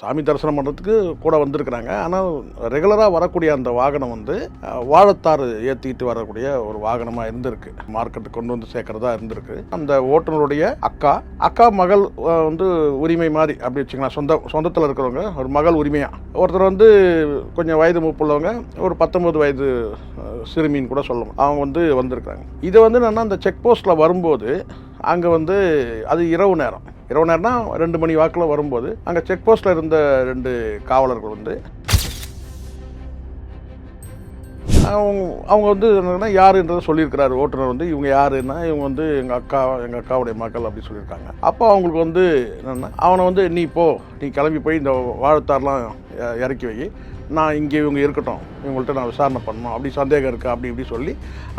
சாமி தரிசனம் பண்ணுறதுக்கு கூட வந்திருக்கிறாங்க. ஆனால் ரெகுலராக வரக்கூடிய அந்த வாகனம் வந்து வாழத்தாறு ஏற்றிக்கிட்டு வரக்கூடிய ஒரு வாகனமாக இருந்திருக்கு. மார்க்கெட்டுக்கு கொண்டு வந்து சேர்க்குறதா இருந்திருக்கு. அந்த ஓட்டுநருடைய அக்கா அக்கா மகள் வந்து உரிமை மாதிரி அப்படி வச்சுக்கலாம் சொந்த சொந்தத்தில் இருக்கிறவங்க ஒரு மகள் உரிமையாக ஒருத்தர் வந்து கொஞ்சம் வயது மூப்புள்ளவங்க ஒரு பத்தொம்பது வயது சிறுமின்னு கூட சொல்லலாம் அவங்க வந்து வந்திருக்காங்க இது வந்து என்னென்னா அந்த செக் போஸ்ட்டில் வரும்போது அங்கே வந்து அது இரவு நேரம். இரவு நேரம்னா ரெண்டு மணி வாக்கில் வரும்போது அங்கே செக் போஸ்ட்டில் இருந்த ரெண்டு காவலர்கள் வந்து அவங்க அவங்க வந்து என்னன்னா யாருன்றதை சொல்லியிருக்கிறாரு. ஓட்டுநர் வந்து இவங்க யாருன்னா இவங்க வந்து எங்கள் அக்கா எங்கள் அக்காவுடைய மக்கள் அப்படி சொல்லியிருக்காங்க. அப்போ அவங்களுக்கு வந்து என்னென்னா அவனை வந்து நீ போ. நீ கிளம்பி போய் இந்த வாழைத்தாரெலாம் இறக்கி வை. நான் இங்கே இவங்க இருக்கட்டும் இவங்கள்ட்ட நான் விசாரணை பண்ணணும் அப்படி சந்தேகம் இருக்குது அப்படி இப்படி சொல்லி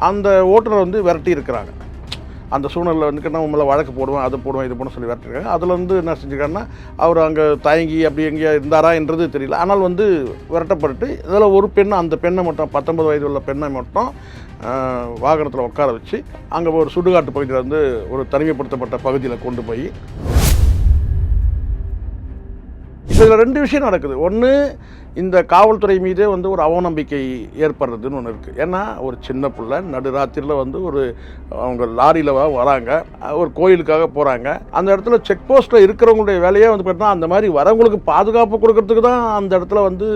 அந்த ஓட்டுநர் வந்து விரட்டி இருக்கிறாங்க. அந்த சூழ்நிலை வந்து நான் உங்களை வழக்கு போடுவேன் அதை போடுவேன் இது போடுவேன் சொல்லி விரட்டிருக்காங்க. அதில் வந்து என்ன செஞ்சுருக்காருன்னா அவர் அங்கே தயங்கி அப்படி எங்கேயா இருந்தாரா என்றது தெரியல. ஆனால் வந்து விரட்டப்பட்டு இதில் ஒரு பெண்ணை அந்த பெண்ணை மட்டும் பத்தொன்பது வயது உள்ள பெண்ணை மட்டும் வாகனத்தில் உட்கார வச்சு அங்கே ஒரு சுடுகாட்டு பகுதியில் வந்து ஒரு தனிமைப்படுத்தப்பட்ட பகுதியில் கொண்டு போய் இதில் ரெண்டு விஷயம் நடக்குது. ஒன்று இந்த காவல்துறை மீதே வந்து ஒரு அவநம்பிக்கை ஏற்படுறதுன்னு ஒன்று இருக்குது ஏன்னா ஒரு சின்ன பிள்ளை நடுராத்திரியில் வந்து ஒரு அவங்க லாரியில் வராங்க. ஒரு கோயிலுக்காக போகிறாங்க அந்த இடத்துல செக் போஸ்ட்டில் இருக்கிறவங்களுடைய வேலையே வந்து பார்த்தீங்கன்னா அந்த மாதிரி வரவங்களுக்கு பாதுகாப்பு கொடுக்கறதுக்கு தான் அந்த இடத்துல வந்து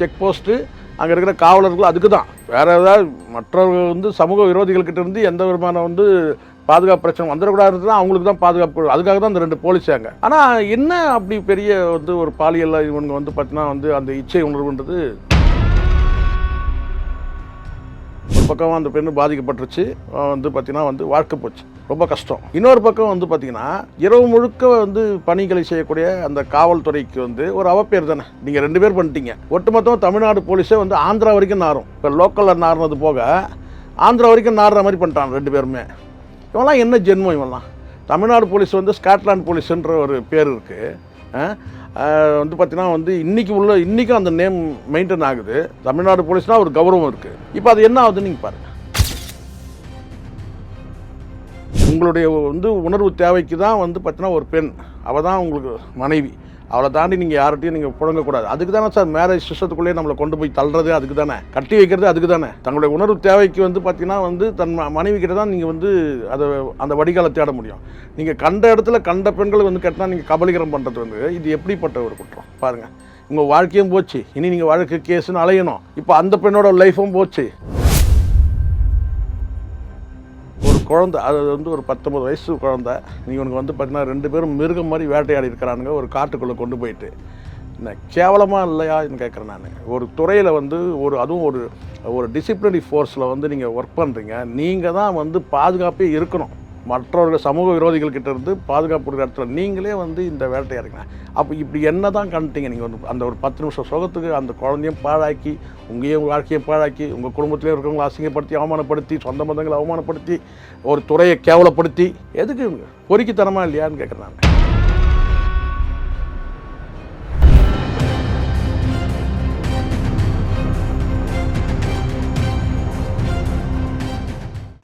செக் போஸ்ட்டு அங்கே இருக்கிற காவலர்கள் அதுக்கு தான். வேறு ஏதாவது மற்றவர்கள் வந்து சமூக விரோதிகள்கிட்ட இருந்து எந்த விதமான வந்து பாதுகாப்பு பிரச்சனை வந்துடக்கூடாது தான் அவங்களுக்கு தான் பாதுகாப்பு அதுக்காக தான் அந்த ரெண்டு போலீஸ் அங்கே. ஆனால் என்ன அப்படி பெரிய வந்து ஒரு பாலியல் இவங்க வந்து பார்த்தீங்கன்னா வந்து அந்த இச்சை உணர்வுன்றது ஒரு பக்கம் அந்த பெண்ணு பாதிக்கப்பட்டுருச்சு வந்து பார்த்தீங்கன்னா வந்து வாழ்க்கை போச்சு. ரொம்ப கஷ்டம். இன்னொரு பக்கம் வந்து பார்த்தீங்கன்னா இரவு முழுக்க வந்து பணிகளை செய்யக்கூடிய அந்த காவல்துறைக்கு வந்து ஒரு அவப்பேர் தானே. நீங்கள் ரெண்டு பேர் பண்ணிட்டீங்க. ஒட்டுமொத்தம் தமிழ்நாடு போலீஸே வந்து ஆந்திரா வரைக்கும் நாரும். இப்போ லோக்கலில் நார்னது போக ஆந்திரா வரைக்கும் நாடுற மாதிரி பண்ணிட்டாங்க ரெண்டு பேருமே. இவன்லாம் என்ன ஜென்மம் இவன்லாம் தமிழ்நாடு போலீஸ் வந்து ஸ்காட்லாண்ட் போலீஸுன்ற ஒரு பேர் இருக்குது வந்து பார்த்தீங்கன்னா வந்து இன்றைக்கி உள்ள இன்றைக்கும் அந்த நேம் மெயின்டைன் ஆகுது. தமிழ்நாடு போலீஸ்னால் ஒரு கௌரவம் இருக்குது இப்போ அது என்ன ஆகுதுன்னு நீங்கள் பாருங்கள் உங்களுடைய வந்து உணர்வு தேவைக்கு தான் வந்து பார்த்தீங்கன்னா ஒரு பெண். அவள் தான் உங்களுக்கு மனைவி. அவளை தாண்டி நீங்கள் யார்கிட்டையும் நீங்கள் புழங்கக்கூடாது. அதுக்கு தானே சார் மேரேஜ் சிஸ்டத்துக்குள்ளேயே நம்மளை கொண்டு போய் தள்ளுறது அதுக்கு தானே கட்டி வைக்கிறது அதுக்கு தானே தங்களுடைய உணர்வு தேவைக்கு வந்து பார்த்தீங்கன்னா வந்து தன் ம- மனைவி கிட்ட தான் நீங்கள் வந்து அதை அந்த வடிகாலை தேட முடியும். நீங்கள் கண்ட இடத்துல கண்ட பெண்களை வந்து கேட்டால் நீங்கள் கபலீகரம் பண்ணுறது வந்து இது எப்படிப்பட்ட ஒரு குற்றம்? பாருங்கள் உங்கள் வாழ்க்கையும் போச்சு. இனி நீங்கள் வழக்கு கேஸுன்னு அலையணும். இப்போ அந்த பெண்ணோட லைஃபும் போச்சு. குழந்தை அது வந்து ஒரு பத்தொம்பது வயசு குழந்த. நீ உனக்கு வந்து பார்த்தீங்கன்னா ரெண்டு பேரும் மிருகம் மாதிரி வேட்டையாடி இருக்கிறானுங்க ஒரு காட்டுக்குள்ளே கொண்டு போயிட்டு. என்ன கேவலமாக இல்லையான்னு கேட்குறேன் நான். ஒரு துறையில் வந்து ஒரு அதுவும் ஒரு ஒரு டிசிப்ளினரி ஃபோர்ஸில் வந்து நீங்கள் ஒர்க் பண்ணுறீங்க நீங்கள் தான் வந்து பாதுகாப்பே இருக்கணும். மற்றவர்கள் சமூக விரோதிகள் கிட்ட இருந்து பாதுகாப்பு இடத்துல நீங்களே வந்து இந்த வேட்டையாடுங்க அப்போ இப்படி என்ன தான் கண்டுட்டீங்க? நீங்கள் வந்து அந்த ஒரு பத்து நிமிஷம் சுகத்துக்கு அந்த குழந்தையும் பாழாக்கி உங்களையும் உங்கள் வாழ்க்கையை பாழாக்கி உங்கள் குடும்பத்திலே இருக்கிறவங்களை அசிங்கப்படுத்தி அவமானப்படுத்தி சொந்த பந்தங்களை அவமானப்படுத்தி ஒரு துறையை கேவலப்படுத்தி எதுக்கு பொறுக்கித்தனமா இல்லையான்னு கேட்குறேன் நான்.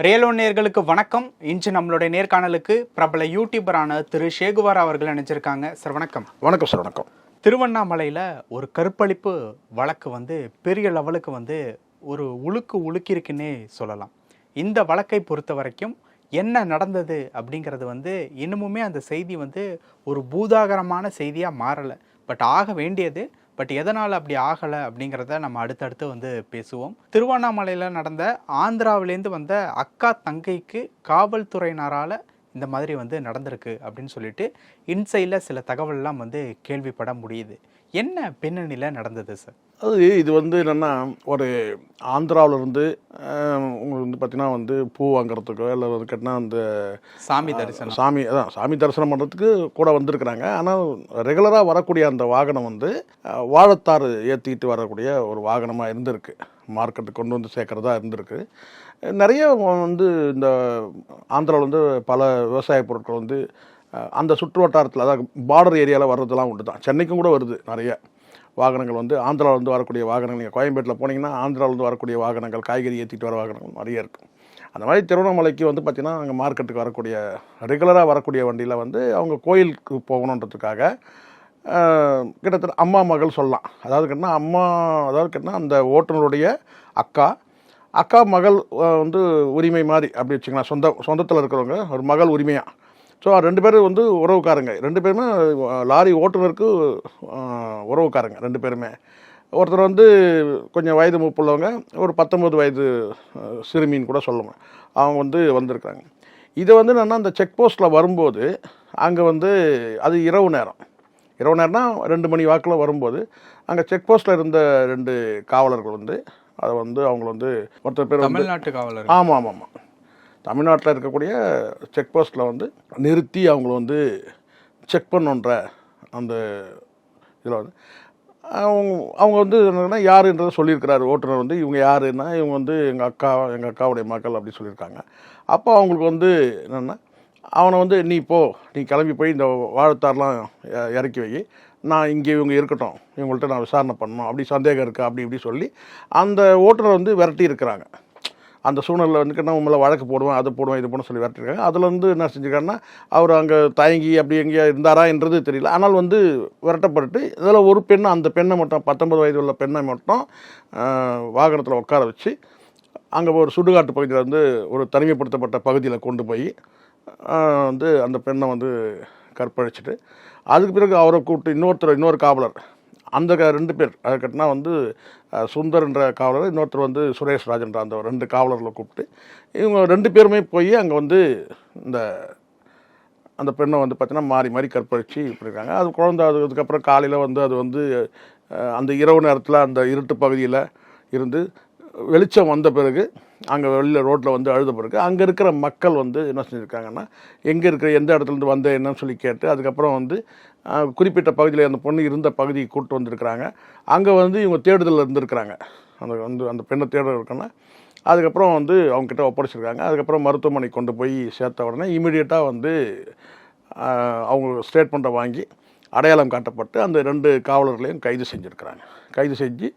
ரியலோ நேர்களுக்கு வணக்கம். இன்று நம்மளுடைய நேர்காணலுக்கு பிரபல யூடியூபரான திரு ஷேகுவார் அவர்கள் நினைச்சிருக்காங்க சார் வணக்கம். வணக்கம் சார் வணக்கம். திருவண்ணாமலையில் ஒரு கற்பழிப்பு வழக்கு வந்து பெரிய லெவலுக்கு வந்து ஒரு உழுக்கு உழுக்கிருக்குன்னே சொல்லலாம். இந்த வழக்கை பொறுத்த வரைக்கும் என்ன நடந்தது அப்படிங்கிறது வந்து இன்னமுமே அந்த செய்தி வந்து ஒரு பூதாகரமான செய்தியாக மாறலை. பட் ஆக வேண்டியது பட் எதனால் அப்படி ஆகலை அப்படிங்கிறத நம்ம அடுத்தடுத்து வந்து பேசுவோம். திருவண்ணாமலையில் நடந்த ஆந்திராவிலேருந்து வந்த அக்கா தங்கைக்கு காவல்துறையினரால் இந்த மாதிரி வந்து நடந்திருக்கு அப்படின்னு சொல்லிட்டு இன்சைடில் சில தகவல்லாம் வந்து கேள்விப்பட முடியுது. என்ன பின்னணியில் நடந்தது சார்? அது இது வந்து என்னென்னா ஒரு ஆந்திராவிலேருந்து உங்களுக்கு வந்து பார்த்தீங்கன்னா வந்து பூ வாங்குறதுக்கோ இல்லை வந்து கேட்டால் அந்த சாமி தரிசனம். சாமி அதான் சாமி தரிசனம் பண்ணுறதுக்கு கூட வந்திருக்கிறாங்க. ஆனால் ரெகுலராக வரக்கூடிய அந்த வாகனம் வந்து வாழைத்தாறு ஏற்றிக்கிட்டு வரக்கூடிய ஒரு வாகனமாக இருந்திருக்கு. மார்க்கெட்டுக்கு கொண்டு வந்து சேர்க்குறதா இருந்திருக்கு. நிறைய வந்து இந்த ஆந்திராவில் வந்து பல விவசாய பொருட்கள் வந்து அந்த சுற்று வட்டாரத்தில் அதாவது பார்டர் ஏரியாவில் வர்றதெல்லாம் உண்டு தான் சென்னைக்கும் கூட வருது நிறைய வாகனங்கள் வந்து. ஆந்திராவிலேருந்து வரக்கூடிய வாகனங்கள் நீங்கள் கோயம்பேட்டில் போனீங்கன்னா ஆந்திராவிலேருந்து வரக்கூடிய வாகனங்கள் காய்கறி ஏற்றிட்டு வர வாகனங்கள் நிறைய இருக்கும் அந்த மாதிரி திருவண்ணாமலைக்கு வந்து பார்த்திங்கன்னா அங்கே மார்க்கெட்டுக்கு வரக்கூடிய ரெகுலராக வரக்கூடிய வண்டியில் வந்து அவங்க கோயிலுக்கு போகணுன்றதுக்காக கிட்டத்தட்ட அம்மா மகள் சொல்லலாம். அதாவது கேட்டால் அம்மா அதாவது கேட்டால் அந்த ஓட்டுநருடைய அக்கா. அக்கா மகள் வந்து உரிமை மாதிரி அப்படி வச்சுக்கலாம் சொந்த சொந்தத்தில் இருக்கிறவங்க ஒரு மகள் உரிமையாக ஸோ ரெண்டு பேரும் வந்து உறவுக்காரங்க. ரெண்டு பேருமே லாரி ஓட்டுநருக்கு உறவுக்காரங்க ரெண்டு பேருமே. ஒருத்தர் வந்து கொஞ்சம் வயது மூப்புள்ளவங்க ஒரு பத்தொம்பது வயது சிறுமின்னு கூட சொல்லுவேன். அவங்க வந்து வந்திருக்காங்க இது வந்து என்னென்னா அந்த செக் போஸ்ட்டில் வரும்போது அங்கே வந்து அது இரவு நேரம். இரவு நேரம்னா ரெண்டு மணி வாக்கில் வரும்போது அங்கே செக் போஸ்ட்டில் இருந்த ரெண்டு காவலர்கள் வந்து அதை வந்து அவங்க வந்து ஒருத்தர் பேர் தமிழ்நாட்டு காவலர் ஆமாம் ஆமாம் ஆமாம் தமிழ்நாட்டில் இருக்கக்கூடிய செக் போஸ்ட்டில் வந்து நிறுத்தி அவங்கள வந்து செக் பண்ணுன்ற அந்த இதில் வந்து அவங்க அவங்க வந்து என்னன்னா யாருன்றதை சொல்லியிருக்கிறாரு. ஓட்டுநர் வந்து இவங்க யாருன்னா இவங்க வந்து எங்கள் அக்கா எங்கள் அக்காவுடைய மக்கள் அப்படி சொல்லியிருக்காங்க. அப்போ அவங்களுக்கு வந்து என்னென்னா அவனை வந்து நீ போ நீ கிளம்பி போய் இந்த வாழைத்தார்லாம் இ- இறக்கி வை. நான் இங்கே இவங்க இருக்கட்டும். இவங்கள்ட்ட நான் விசாரணை பண்ணணும். அப்படி சந்தேகம் இருக்குது அப்படி இப்படி சொல்லி அந்த ஓட்டுநர் வந்து விரட்டி இருக்கிறாங்க. அந்த சூழ்நிலை வந்து நான் உங்களை வழக்கு போடுவேன் அது போடுவேன் இது போட சொல்லி விரட்டிருக்காங்க. அதில் வந்து என்ன செஞ்சுருக்காங்கன்னா அவர் அங்கே தயங்கி அப்படி எங்கேயா இருந்தாரா என்றது தெரியல. ஆனால் வந்து விரட்டப்பட்டு இதில் ஒரு பெண்ணை அந்த பெண்ணை மட்டும் பத்தொன்பது வயது உள்ள பெண்ணை மட்டும் வாகனத்தில் உட்கார வச்சு அங்கே ஒரு சுடுகாட்டு பகுதியில் வந்து ஒரு தனிமைப்படுத்தப்பட்ட பகுதியில் கொண்டு போய் வந்து அந்த பெண்ணை வந்து கற்பழிச்சிட்டு அதுக்கு பிறகு அவரை கூப்பிட்டு இன்னொருத்தர் இன்னொரு காவலர் அந்த க- ரெண்டு பேர் அதை கட்டினா வந்து சுந்தர்ன்ற காவலர் இன்னொருத்தர் வந்து சுரேஷ் ராஜன்ற அந்த ரெண்டு காவலர்களை கூப்பிட்டு இவங்க ரெண்டு பேருமே போய் அங்கே வந்து இந்த அந்த பெண்ணை வந்து பார்த்தீங்கன்னா மாறி மாறி கற்பழிச்சு இப்படி இருக்காங்க அது குழந்தை அது அதுக்கப்புறம் காலையில் வந்து அது வந்து அந்த இரவு நேரத்தில் அந்த இருட்டு பகுதியில் இருந்து வெளிச்சம் வந்த பிறகு அங்கே வெளியில் ரோட்டில் வந்து அழுத பிறகு அங்கே இருக்கிற மக்கள் வந்து என்ன செஞ்சுருக்காங்கன்னா எங்கே இருக்கிற எந்த இடத்துலேருந்து வந்த என்னன்னு சொல்லி கேட்டு அதுக்கப்புறம் வந்து குறிப்பிட்ட பகுதியில் அந்த பொண்ணு இருந்த பகுதிக்கு கூப்பிட்டு வந்திருக்கிறாங்க. அங்கே வந்து இவங்க தேடுதலில் இருந்திருக்கிறாங்க. அந்த வந்து அந்த பெண்ணை தேட இருக்குன்னா அதுக்கப்புறம் வந்து அவங்கக்கிட்ட ஒப்படைச்சிருக்காங்க. அதுக்கப்புறம் மருத்துவமனைக்கு கொண்டு போய் சேர்த்த உடனே இமீடியட்டாக வந்து அவங்க ஸ்டேட்மெண்ட்டை வாங்கி அடையாளம் காட்டப்பட்டு அந்த ரெண்டு காவலர்களையும் கைது செஞ்சுருக்கிறாங்க. கைது செஞ்சு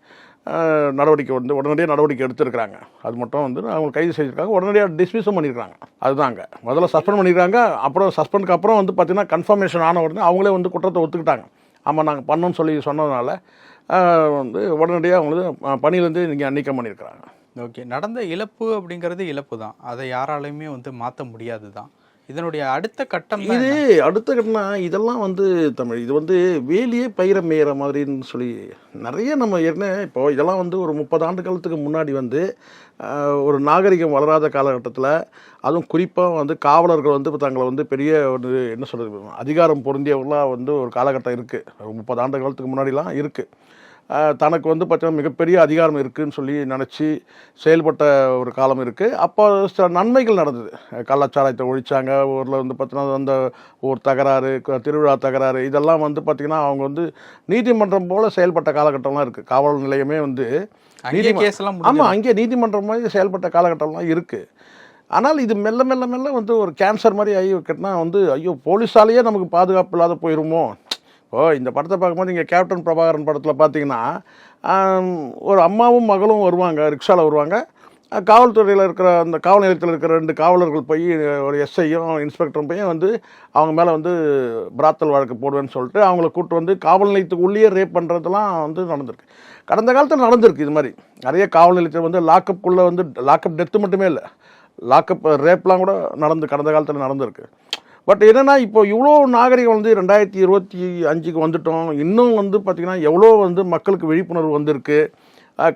நடவடிக்கை வந்து உடனடியாக நடவடிக்கை எடுத்திருக்கிறாங்க. அது மட்டும் வந்து அவங்க கைது செஞ்சுருக்காங்க உடனடியாக டிஸ்மிஸும் பண்ணியிருக்காங்க அதுதாங்க. முதல்ல சஸ்பெண்ட் பண்ணியிருக்காங்க அப்புறம் சஸ்பெண்டுக்கு அப்புறம் வந்து பார்த்திங்கன்னா கன்ஃபர்மேஷன் ஆன உடனே அவங்களே வந்து குற்றத்தை ஒத்துக்கிட்டாங்க. ஆமாம் நாங்கள் பண்ணோம்னு சொல்லி சொன்னதுனால வந்து உடனடியாக அவங்களுக்கு பணியிலேருந்து நீங்கள் நீக்கம் பண்ணியிருக்கிறாங்க ஓகே. நடந்த இழப்பு அப்படிங்கிறது இழப்பு தான் அதை யாராலையுமே வந்து மாற்ற முடியாது தான் இதனுடைய அடுத்த கட்டம் இது அடுத்த கட்டணா இதெல்லாம் வந்து தமிழ் இது வந்து வேலியே பயிர மேயிற மாதிரின்னு சொல்லி நிறைய நம்ம ஏற்கனவே இப்போ இதெல்லாம் வந்து ஒரு முப்பது ஆண்டு காலத்துக்கு முன்னாடி வந்து ஒரு நாகரிகம் வளராத காலகட்டத்தில் அதுவும் குறிப்பாக வந்து காவலர்கள் வந்து இப்போ தங்களை வந்து பெரிய ஒரு என்ன சொல்கிறது அதிகாரம் பொருந்தியவர்களாக வந்து ஒரு காலகட்டம் இருக்குது முப்பது ஆண்டு காலத்துக்கு முன்னாடிலாம் இருக்குது தனக்கு வந்து பார்த்தீங்கன்னா மிகப்பெரிய அதிகாரம் இருக்குன்னு சொல்லி நினச்சி செயல்பட்ட ஒரு காலம் இருக்குது அப்போ சில நன்மைகள் நடந்தது. கள்ளச்சாராயத்தை ஒழிச்சாங்க. ஊரில் வந்து பார்த்தீங்கன்னா அந்த ஊர் தகராறு திருவிழா தகராறு இதெல்லாம் வந்து பார்த்திங்கன்னா அவங்க வந்து நீதிமன்றம் போல் செயல்பட்ட காலகட்டம்லாம் இருக்குது காவல் நிலையமே வந்து ஆமாம் அங்கே நீதிமன்றம் மாதிரி செயல்பட்ட காலகட்டம்லாம் இருக்குது ஆனால் இது மெல்ல மெல்ல மெல்ல வந்து ஒரு கேன்சர் மாதிரி ஆகி கட்டினா வந்து ஐயோ போலீஸாலேயே நமக்கு பாதுகாப்பு இல்லாத போயிருமோ? ஓ இந்த படத்தை பார்க்கும்போது இங்கே கேப்டன் பிரபாகரன் படத்தில் பார்த்தீங்கன்னா ஒரு அம்மாவும் மகளும் வருவாங்க ரிக்ஷாவில் வருவாங்க. காவல்துறையில் இருக்கிற அந்த காவல் நிலையத்தில் இருக்கிற ரெண்டு காவலர்கள் போய் ஒரு எஸ்ஐயும் இன்ஸ்பெக்டரும் போய் வந்து அவங்க மேலே வந்து பிராத்தல் வழக்கு போடுவேன்னு சொல்லிட்டு அவங்கள கூப்பிட்டு வந்து காவல் நிலையத்துக்கு உள்ளே ரேப் பண்ணுறதுலாம் வந்து நடந்திருக்கு. கடந்த காலத்தில் நடந்திருக்கு இது மாதிரி. நிறைய காவல் நிலையத்தில் வந்து லாக்கப்புக்குள்ளே வந்து லாக்கப் டெத்து மட்டுமே இல்லை லாக்கப் ரேப்லாம் கூட நடந்து கடந்த காலத்தில் நடந்திருக்கு. பட் என்னென்னா இப்போ இவ்வளோ நாகரிகம் வந்து ரெண்டாயிரத்தி இருபத்தி அஞ்சுக்கு வந்துட்டோம். இன்னும் வந்து பார்த்திங்கன்னா எவ்வளோ வந்து மக்களுக்கு விழிப்புணர்வு வந்திருக்கு.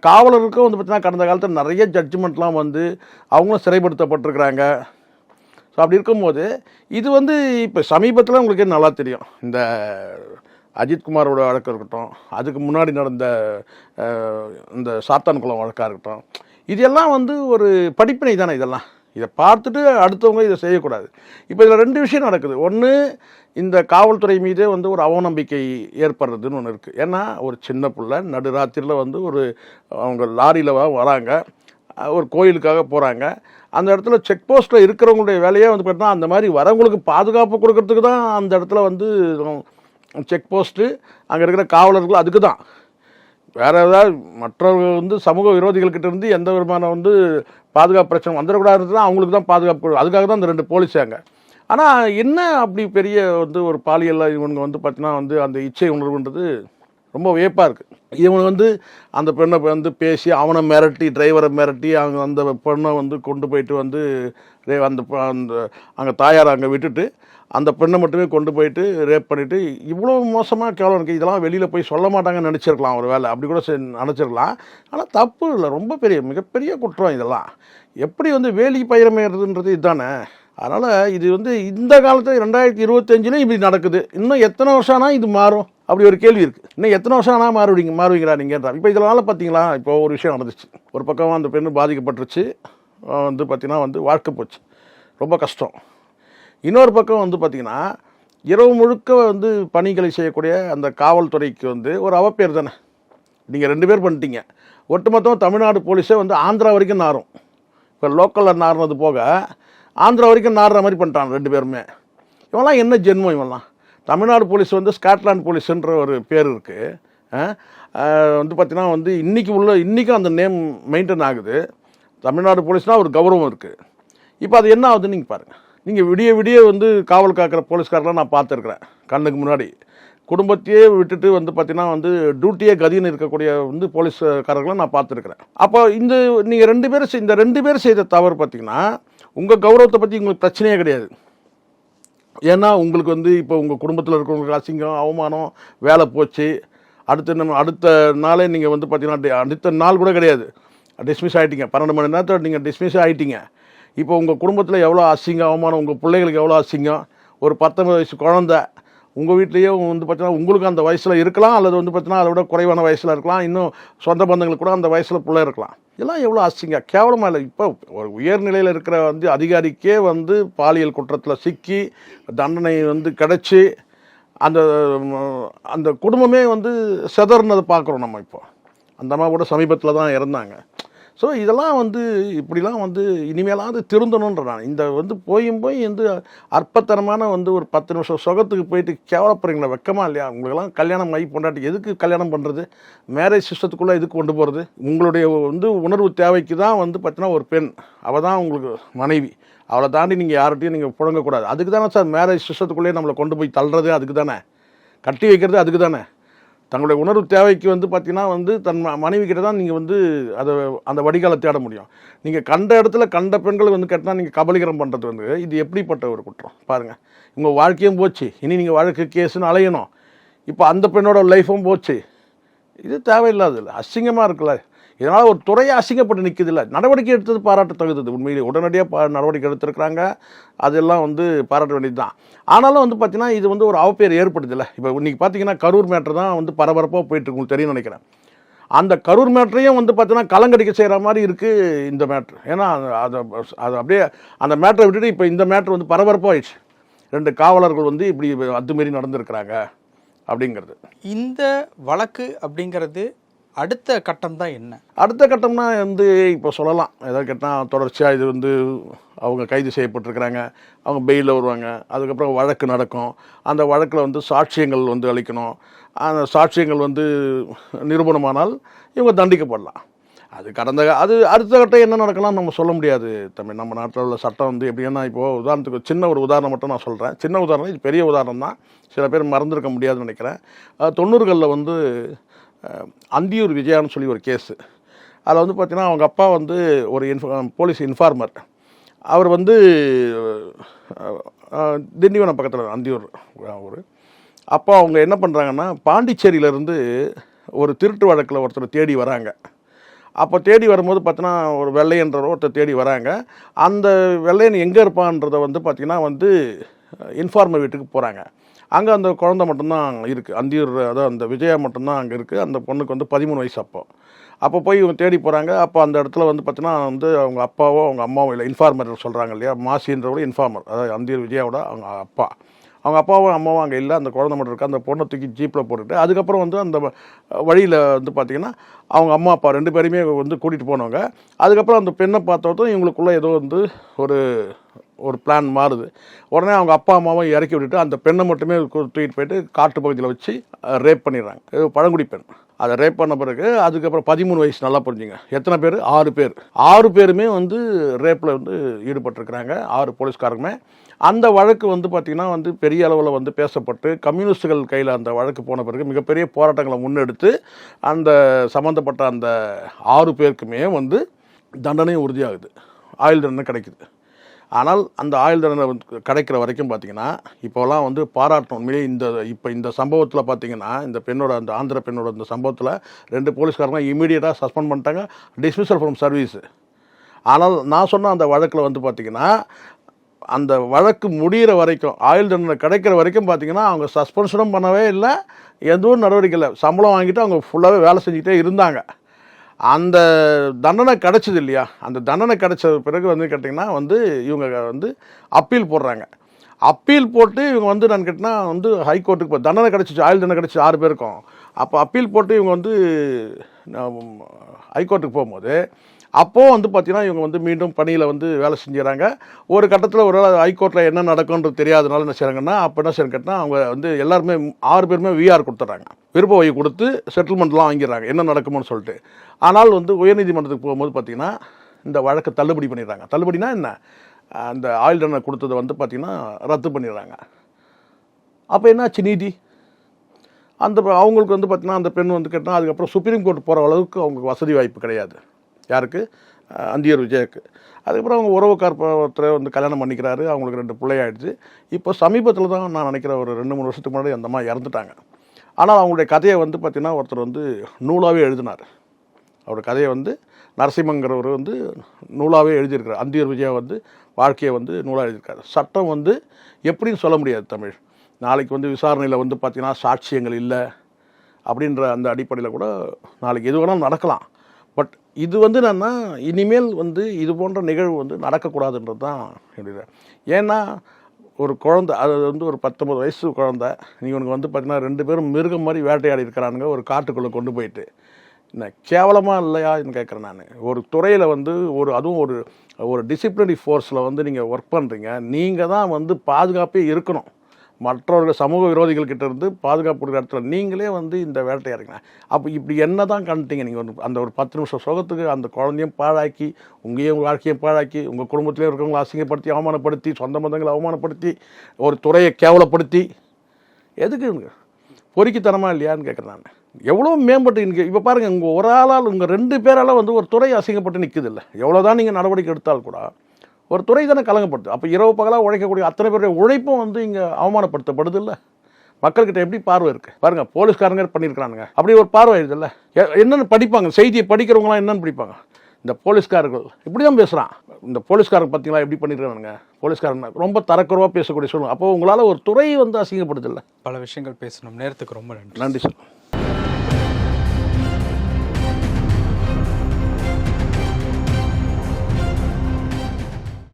காவலருக்கும் வந்து பார்த்திங்கன்னா கடந்த காலத்தில் நிறைய ஜட்ஜ்மெண்ட்லாம் வந்து அவங்களும் சிறைப்படுத்தப்பட்டிருக்கிறாங்க. ஸோ அப்படி இருக்கும்போது இது வந்து இப்போ சமீபத்தில் உங்களுக்கு நல்லா தெரியும்? இந்த அஜித்குமாரோட வழக்கு இருக்கட்டும் அதுக்கு முன்னாடி நடந்த இந்த சாத்தான்குளம் வழக்காக இருக்கட்டும் இதெல்லாம் வந்து ஒரு படிப்பினை தானே இதெல்லாம்? இதை பார்த்துட்டு அடுத்தவங்க இதை செய்யக்கூடாது. இப்போ இதில் ரெண்டு விஷயம் நடக்குது. ஒன்று இந்த காவல்துறை மீதே வந்து ஒரு அவநம்பிக்கை ஏற்படுறதுன்னு ஒன்று இருக்குது ஏன்னா ஒரு சின்ன பிள்ளை நடுராத்திரியில் வந்து ஒரு அவங்க லாரியில் வராங்க. ஒரு கோயிலுக்காக போகிறாங்க அந்த இடத்துல செக் போஸ்ட்டில் இருக்கிறவங்களுடைய வேலையே வந்து பார்த்தீங்கன்னா அந்த மாதிரி வரவங்களுக்கு பாதுகாப்பு கொடுக்கறதுக்கு தான் அந்த இடத்துல வந்து செக் போஸ்ட்டு அங்கே இருக்கிற காவலர்கள் அதுக்கு தான். வேற ஏதாவது மற்றவர்கள் வந்து சமூக விரோதிகள்கிட்ட இருந்து எந்த விதமான வந்து பாதுகாப்பு பிரச்சனை வந்துடக்கூடாதுன்னா தான் அவங்களுக்கு தான் பாதுகாப்பு அதுக்காக தான் இந்த ரெண்டு போலீஸ் அங்கே ஆனால் என்ன அப்படி பெரிய வந்து ஒரு பாலியல் இவனுங்க வந்து பார்த்தீங்கன்னா வந்து அந்த இச்சை உணர்வுன்றது ரொம்ப வியப்பாக இருக்குது இவன் வந்து அந்த பெண்ணை வந்து பேசி அவனை மிரட்டி டிரைவரை மிரட்டி அவங்க அந்த பெண்ணை வந்து கொண்டு போயிட்டு வந்து அந்த அந்த அங்கே தாயார் அங்கே விட்டுட்டு அந்த பெண்ணை மட்டுமே கொண்டு போயிட்டு ரேப் பண்ணிவிட்டு இவ்வளோ மோசமாக கேவலம் இருக்குது இதெல்லாம் வெளியில் போய் சொல்ல மாட்டாங்கன்னு நினச்சிருக்கலாம் ஒரு வேலை அப்படி கூட செ- நினச்சிருக்கலாம். ஆனால் தப்பு இல்லை. ரொம்ப பெரிய மிகப்பெரிய குற்றம் இதெல்லாம். எப்படி வந்து வேலி பயிரமைகிறதுன்றது இதுதானே. அதனால் இது வந்து இந்த காலத்தில் ரெண்டாயிரத்தி இருபத்தஞ்சிலையும் இப்படி நடக்குது. இன்னும் எத்தனை வருஷம் ஆனால் இது மாறும்? அப்படி ஒரு கேள்வி இருக்குது இன்னும் எத்தனை வருஷம் ஆனால் மாறுவீங்க மாறுவீங்களா நீங்கன்றா. இப்போ இதனால் பார்த்தீங்களா இப்போ ஒரு விஷயம் நடந்துச்சு. ஒரு பக்கம் அந்த பெண்ணு பாதிக்கப்பட்டுருச்சு. வந்து பார்த்திங்கன்னா வந்து வாழ்க்கை போச்சு. ரொம்ப கஷ்டம். இன்னொரு பக்கம் வந்து பார்த்திங்கன்னா இரவு முழுக்க வந்து பணிகளை செய்யக்கூடிய அந்த காவல்துறைக்கு வந்து ஒரு அவப்பேர் தானே. நீங்கள் ரெண்டு பேர் பண்ணிட்டீங்க. ஒட்டுமொத்தம் தமிழ்நாடு போலீஸே வந்து ஆந்திரா வரைக்கும் நாரும். இப்போ லோக்கலில் நார்னது போக ஆந்திரா வரைக்கும் நாடுற மாதிரி பண்ணிட்டான் ரெண்டு பேருமே. இவன்லாம் என்ன ஜென்மம் இவன்லாம்? தமிழ்நாடு போலீஸ் வந்து ஸ்காட்லாண்ட் போலீஸுன்ற ஒரு பேர் இருக்குது வந்து பார்த்தீங்கன்னா வந்து இன்றைக்கி உள்ள இன்றைக்கும் அந்த நேம் மெயின்டைன் ஆகுது. தமிழ்நாடு போலீஸ்னால் ஒரு கௌரவம் இருக்குது இப்போ அது என்ன ஆகுதுன்னு நீங்கள் பாருங்கள் நீங்கள் விடிய விடிய வந்து காவல் காக்கிற போலீஸ்காரெலாம் நான் பார்த்துருக்குறேன். கண்ணுக்கு முன்னாடி. குடும்பத்தையே விட்டுட்டு வந்து பார்த்தீங்கன்னா வந்து டியூட்டியே கதின்னு இருக்கக்கூடிய வந்து போலீஸ்காரர்களை நான் பார்த்துருக்குறேன். அப்போ இந்த நீங்கள் ரெண்டு பேரும் செய்- இந்த ரெண்டு பேர் செய்த தவறு பார்த்தீங்கன்னா உங்கள் கௌரவத்தை பற்றி உங்களுக்கு பிரச்சனையே கிடையாது. ஏன்னா உங்களுக்கு வந்து இப்போ உங்கள் குடும்பத்தில் இருக்கிறவங்களுக்கு அசிங்கம் அவமானம் வேலை போச்சு. அடுத்த அடுத்த நாளே நீங்கள் வந்து பார்த்தீங்கன்னா அடுத்த நாள் கூட கிடையாது. டிஸ்மிஸ் ஆகிட்டீங்க பன்னெண்டு மணி நேரத்தில் நீங்கள் டிஸ்மிஸ் ஆகிட்டீங்க இப்போ உங்கள் குடும்பத்தில் எவ்வளோ அசிங்கம் அவமானம் உங்கள் பிள்ளைகளுக்கு எவ்வளோ அசிங்கம்? ஒரு பத்தொன்பது வயசு குழந்த உங்கள் வீட்லேயே வந்து பார்த்தீங்கன்னா உங்களுக்கு அந்த வயசில் இருக்கலாம் அல்லது வந்து பார்த்தீங்கன்னா அதை விட குறைவான வயசில் இருக்கலாம் இன்னும் சொந்த பந்தங்களுக்கு கூட அந்த வயசில் பிள்ளை இருக்கலாம். இதெல்லாம் எவ்வளோ அசிங்கம்? கேவலமாக இல்லை. இப்போ ஒரு உயர்நிலையில் இருக்கிற வந்து அதிகாரிக்கே வந்து பாலியல் குற்றத்தில் சிக்கி தண்டனை வந்து கிடச்சி அந்த அந்த குடும்பமே வந்து செதறினதை பார்க்குறோம் நம்ம இப்போ. அந்த அம்மா கூட சமீபத்தில் தான் இறந்தாங்க. ஸோ இதெல்லாம் வந்து இப்படிலாம் வந்து இனிமேலாவது திருந்தணுன்ற நான். இந்த வந்து போயும் போய் வந்து அற்பத்தனமான வந்து ஒரு பத்து நிமிஷம் சுகத்துக்கு போயிட்டு கேவலப்படுறீங்களா? வெக்கமா இல்லையா? உங்களுக்கெல்லாம் கல்யாணம் ஆகி பொண்டாட்டி எதுக்கு கல்யாணம் பண்ணுறது மேரேஜ் சிஸ்டத்துக்குள்ளே எதுக்கு கொண்டு போகிறது உங்களுடைய வந்து உணர்வு தேவைக்கு தான் வந்து பார்த்தீங்கன்னா ஒரு பெண். அவள் தான் உங்களுக்கு மனைவி. அவளை தாண்டி நீங்கள் யார்கிட்டையும் நீங்கள் புழங்கக்கூடாது. அதுக்கு தானே சார் மேரேஜ் சிஸ்டத்துக்குள்ளேயே நம்மளை கொண்டு போய் தள்ளுறது அதுக்கு தானே. கட்டி வைக்கிறது அதுக்கு தானே. தங்களுடைய உணர்வு தேவைக்கு வந்து பார்த்தீங்கன்னா வந்து தன் ம- மனைவி கிட்ட தான் நீங்கள் வந்து அதை அந்த வடிகாலை தேட முடியும். நீங்கள் கண்ட இடத்துல கண்ட பெண்கள் வந்து கேட்டால் நீங்கள் கபலீகரம் பண்ணுறது வந்து இது எப்படிப்பட்ட ஒரு குற்றம்? பாருங்கள் உங்கள் வாழ்க்கையும் போச்சு. இனி நீங்கள் வழக்கு கேஸுன்னு அலையணும். இப்போ அந்த பெண்ணோட லைஃப்பும் போச்சு. இது தேவையில்லாது இல்லை. அசிங்கமாக இருக்குல்ல. இதனால் ஒரு துறையை அசிங்கப்பட்டு நிற்குதுல்ல. நடவடிக்கை எடுத்தது பாராட்ட தகுந்தது உண்மையிலே உடனடியாக பா நடவடிக்கை எடுத்திருக்கிறாங்க. அதெல்லாம் வந்து பாராட்ட வேண்டியது தான் ஆனாலும் வந்து பார்த்தீங்கன்னா இது வந்து ஒரு அவப்பேர் இல்லை இப்போ இன்றைக்கி பார்த்தீங்கன்னா கரூர் மேட்ரு தான் வந்து பரபரப்பாக போயிட்டு தெரியும் தெரியும்னு நினைக்கிறேன். அந்த கரூர் மேட்ரையும் வந்து பார்த்தீங்கன்னா கலங்கடிக்க செய்கிற மாதிரி இருக்குது இந்த மேட்ரு ஏன்னா அது- அது அப்படியே அந்த மேட்ரை விட்டுட்டு இப்போ இந்த மேட்ரு வந்து பரபரப்பாகிடுச்சு ரெண்டு காவலர்கள் வந்து இப்படி அத்துமாரி நடந்திருக்கிறாங்க அப்படிங்கிறது. இந்த வழக்கு அப்படிங்கிறது அடுத்த கட்டம் தான் என்ன? அடுத்த கட்டம்னா வந்து இப்போ சொல்லலாம். ஏதாவது கேட்டால் தொடர்ச்சியாக இது வந்து அவங்க கைது செய்யப்பட்டிருக்கிறாங்க. அவங்க பெயிலில் வருவாங்க. அதுக்கப்புறம் வழக்கு நடக்கும். அந்த வழக்கில் வந்து சாட்சியங்கள் வந்து அளிக்கணும். அந்த சாட்சியங்கள் வந்து நிரூபணமானால் இவங்க தண்டிக்கப்படலாம். அது கடந்த அது அடுத்த கட்டம் என்ன நடக்கலாம் நம்ம சொல்ல முடியாது தமிழ். நம்ம நாட்டில் உள்ள சட்டம் வந்து எப்படின்னா இப்போது உதாரணத்துக்கு சின்ன ஒரு உதாரணம் மட்டும் நான் சொல்கிறேன் சின்ன உதாரணம் இது பெரிய உதாரணம் தான். சில பேர் மறந்துருக்க முடியாதுன்னு நினைக்கிறேன். தொண்ணூறுகளில் வந்து அந்தியூர் விஜயான்னு சொல்லி ஒரு கேஸு. அதில் வந்து பார்த்தீங்கன்னா அவங்க அப்பா வந்து ஒரு இன்ஃப போலீஸ் இன்ஃபார்மர். அவர் வந்து திண்டிவனம் பக்கத்தில் அந்தியூர் ஒரு அப்போ அவங்க என்ன பண்ணுறாங்கன்னா பாண்டிச்சேரியிலேருந்து ஒரு திருட்டு வழக்கில் ஒருத்தர் தேடி வராங்க. அப்போ தேடி வரும்போது பார்த்தீங்கன்னா ஒரு வெள்ளையன்ற ஒருத்தர் தேடி வராங்க. அந்த வெள்ளையன் எங்கே இருப்பான்றதை வந்து பார்த்தீங்கன்னா வந்து இன்ஃபார்மர் வீட்டுக்கு போகிறாங்க அங்கே அந்த குழந்தை மட்டும்தான் இருக்குது அந்தியூர் அதாவது அந்த விஜயா மட்டும்தான் அங்கே இருக்குது அந்த பொண்ணுக்கு வந்து பதிமூணு வயசு அப்போ. அப்போ போய் இவங்க தேடி போகிறாங்க அப்போ அந்த இடத்துல வந்து பார்த்தீங்கன்னா வந்து அவங்க அப்பாவோ அவங்க அம்மாவோ இல்லை இன்ஃபார்மர் சொல்கிறாங்க இல்லையா? மாசின்றவோட இன்ஃபார்மர் அதாவது அந்தியூர் விஜயாவோட அவங்க அப்பா. அவங்க அப்பாவும் அம்மாவும் அங்கே இல்லை. அந்த குழந்தை மட்டும் இருக்கு. அந்த பொண்ணை தூக்கி ஜீப்பில் போட்டுட்டு அதுக்கப்புறம் வந்து அந்த வழியில் வந்து பார்த்திங்கன்னா அவங்க அம்மா அப்பா ரெண்டு பேருமே வந்து கூட்டிகிட்டு போனவங்க. அதுக்கப்புறம் அந்த பெண்ணை பார்த்ததும் இவங்களுக்குள்ளே ஏதோ வந்து ஒரு ஒரு பிளான் மாறுது. உடனே அவங்க அப்பா அம்மாவும் இறக்கி விட்டுட்டு அந்த பெண்ணை மட்டுமே தூக்கிட்டு போயிட்டு காட்டு பகுதியில் வச்சு ரேப் பண்ணிடுறாங்க. இது பழங்குடி பெண். அதை ரேப் பண்ண பிறகு அதுக்கப்புறம் பதிமூணு வயசு நல்லா புரிஞ்சுங்க. எத்தனை பேர்? ஆறு பேர். ஆறு பேருமே வந்து ரேப்பில் வந்து ஈடுபட்டிருக்கிறாங்க. ஆறு போலீஸ்காரருமே அந்த வழக்கு வந்து பார்த்திங்கன்னா வந்து பெரிய அளவில் வந்து பேசப்பட்டு கம்யூனிஸ்டுகள் கையில் அந்த வழக்கு போன பிறகு மிகப்பெரிய போராட்டங்களை முன்னெடுத்து அந்த சம்மந்தப்பட்ட அந்த ஆறு பேருக்குமே வந்து தண்டனை உறுதியாகுது. ஆயுள் தண்டனை கிடைக்குது. ஆனால் அந்த ஆயுள் தண்டனை கிடைக்கிற வரைக்கும் பார்த்தீங்கன்னா இப்போலாம் வந்து பாராட்டணும். உண்மையிலே இந்த இப்போ இந்த சம்பவத்தில் பார்த்தீங்கன்னா இந்த பெண்ணோட அந்த ஆந்திர பெண்ணோட இந்த சம்பவத்தில் ரெண்டு போலீஸ்காரங்க இமீடியட்டாக சஸ்பெண்ட் பண்ணிட்டாங்க. டிஸ்மிசல் ஃப்ரம் சர்வீஸ் ஆனால் நான் சொன்ன அந்த வழக்கில் வந்து பார்த்தீங்கன்னா அந்த வழக்கு முடிகிற வரைக்கும் ஆயுள் தண்டனை கிடைக்கிற வரைக்கும் பார்த்தீங்கன்னா அவங்க சஸ்பென்ஷனும் பண்ணவே இல்லை. எதுவும் நடவடிக்கை இல்லை. சம்பளம் வாங்கிட்டு அவங்க ஃபுல்லாகவே வேலை செஞ்சுக்கிட்டே இருந்தாங்க. அந்த தண்டனை கிடச்சிது இல்லையா? அந்த தண்டனை கிடச்ச பிறகு வந்து கேட்டிங்கன்னா வந்து இவங்க வந்து அப்பீல் போடுறாங்க. அப்பீல் போட்டு இவங்க வந்து நான் கேட்டினா வந்து ஹைகோர்ட்டுக்கு இப்போ தண்டனை கிடச்சிச்சு ஆயுள் தண்டனை கிடச்சி ஆறு பேருக்கும். அப்போ அப்பீல் போட்டு இவங்க வந்து ஹைகோர்ட்டுக்கு போகும்போது அப்போது வந்து பார்த்தீங்கன்னா இவங்க வந்து மீண்டும் பணியில் வந்து வேலை செஞ்சுறாங்க. ஒரு கட்டத்தில் ஒரு ஹைகோர்ட்டில் என்ன நடக்கும்ன்றது தெரியாதனால என்ன செய்கிறாங்கன்னா அப்போ என்ன செய்யணும் கேட்டால் அவங்க வந்து எல்லாருமே ஆறு பேருமே விஆர் கொடுத்துட்றாங்க விருப்ப வகை கொடுத்து செட்டில்மெண்ட்லாம் வாங்கிடுறாங்க. என்ன நடக்கும்னு சொல்லிட்டு. ஆனால் வந்து உயர்நீதிமன்றத்துக்கு போகும்போது பார்த்திங்கன்னா இந்த வழக்கு தள்ளுபடி பண்ணிடுறாங்க. தள்ளுபடினா என்ன? அந்த ஆயில் டன்னை கொடுத்ததை வந்து பார்த்திங்கன்னா ரத்து பண்ணிடுறாங்க. அப்போ என்னாச்சு நீதி? அந்த அவங்களுக்கு வந்து பார்த்திங்கன்னா அந்த பெண் வந்து கேட்டால் அதுக்கப்புறம் சுப்ரீம் கோர்ட் போகிற அளவுக்கு அவங்களுக்கு வசதி வாய்ப்பு கிடையாது. யாருக்கு? அந்தியர் விஜயக்கு. அதுக்கப்புறம் அவங்க உறவுக்கார் ப- ஒருத்தரை வந்து கல்யாணம் பண்ணிக்கிறாரு. அவங்களுக்கு ரெண்டு பிள்ளையாயிடுச்சு. இப்போ சமீபத்தில் தான் நான் நினைக்கிறேன் ஒரு ரெண்டு மூணு வருஷத்துக்கு முன்னாடி அந்த இறந்துட்டாங்க. ஆனால் அவங்களுடைய கதையை வந்து பார்த்திங்கன்னா ஒருத்தர் வந்து நூலாகவே எழுதினார். அவரோட கதையை வந்து நரசிம்மங்கிறவர் வந்து நூலாகவே எழுதியிருக்கிறார். அந்தியர் விஜயா வந்து வாழ்க்கையை வந்து நூலாக எழுதியிருக்காரு. சட்டம் வந்து எப்படின்னு சொல்ல முடியாது தமிழ். நாளைக்கு வந்து விசாரணையில் வந்து பார்த்திங்கன்னா சாட்சியங்கள் இல்லை அப்படின்ற அந்த அடிப்படையில் கூட நாளைக்கு எது வேணாலும் நடக்கலாம். பட் இது வந்து என்னன்னா இனிமேல் வந்து இது போன்ற நிகழ்வு வந்து நடக்கக்கூடாதுன்றது தான் என்னுடைய ஏன்னா ஒரு குழந்தை அது வந்து ஒரு பத்தொம்பது வயசு நீங்கள் உனக்கு வந்து பார்த்தீங்கன்னா ரெண்டு பேரும் மிருகம் மாதிரி வேட்டையாடி இருக்கிறானுங்க ஒரு காட்டுக்குள்ளே கொண்டு போயிட்டு. என்ன கேவலமாக இல்லையான்னு கேட்குறேன் நான். ஒரு துறையில் வந்து ஒரு அதுவும் ஒரு ஒரு டிசிப்ளினரி ஃபோர்ஸில் வந்து நீங்கள் ஒர்க் பண்ணுறீங்க நீங்கள் தான் வந்து பாதுகாப்பே இருக்கணும். மற்றவர்கள் சமூக விரோதிகள் கிட்ட இருந்து பாதுகாப்பு கொடுக்குற இடத்துல நீங்களே வந்து இந்த வேட்டையாடுங்க அப்போ இப்படி என்ன தான் கண்டுட்டீங்க நீங்கள் வந்து அந்த ஒரு பத்து நிமிஷம் சுகத்துக்கு அந்த குழந்தையும் பாழாக்கி உங்களையும் உங்கள் வாழ்க்கையும் பாழாக்கி உங்கள் குடும்பத்திலே இருக்கிறவங்களை அசிங்கப்படுத்தி அவமானப்படுத்தி சொந்த பந்தங்களை அவமானப்படுத்தி ஒரு துறையை கேவலப்படுத்தி எதுக்கு பொறுக்கித்தனமா இல்லையான்னு கேட்குறேன் நான். எவ்வளோ மேம்பட்டு இங்கே இப்போ பாருங்கள் உங்கள் ஒரு ஆளால் உங்கள் ரெண்டு பேரால் வந்து ஒரு துறை அசிங்கப்பட்டு நிற்குது இல்லை. எவ்வளோ தான் நீங்கள் நடவடிக்கை எடுத்தால் கூட ஒரு துறை தானே கலங்கப்படுது அப்போ இரவு பகலாக உழைக்கக்கூடிய அத்தனை பேருடைய உழைப்பும் வந்து இங்கே அவமானப்படுத்தப்படுது இல்லை மக்கள்கிட்ட எப்படி பார்வை இருக்குது பாருங்கள் போலீஸ்காரங்க பண்ணியிருக்கிறானுங்க. அப்படி ஒரு பார்வை இருக்குல்ல எ- என்னென்னு படிப்பாங்க? செய்தியை படிக்கிறவங்களாம் என்னென்னு படிப்பாங்க? இந்த போலீஸ்காரர்கள். இப்படி தான் பேசுகிறான் இந்த போலீஸ்காரங்க பார்த்தீங்களா எப்படி பண்ணியிருக்கானுங்க போலீஸ்காரங்க ரொம்ப தரக்குறவாக பேசக்கூடிய சொல்லுவாங்க அப்போ உங்களால் ஒரு துறை வந்து அசிங்கப்படுது இல்லை பல விஷயங்கள் பேசணும். நேரத்துக்கு ரொம்ப நன்றி. நன்றி சார்.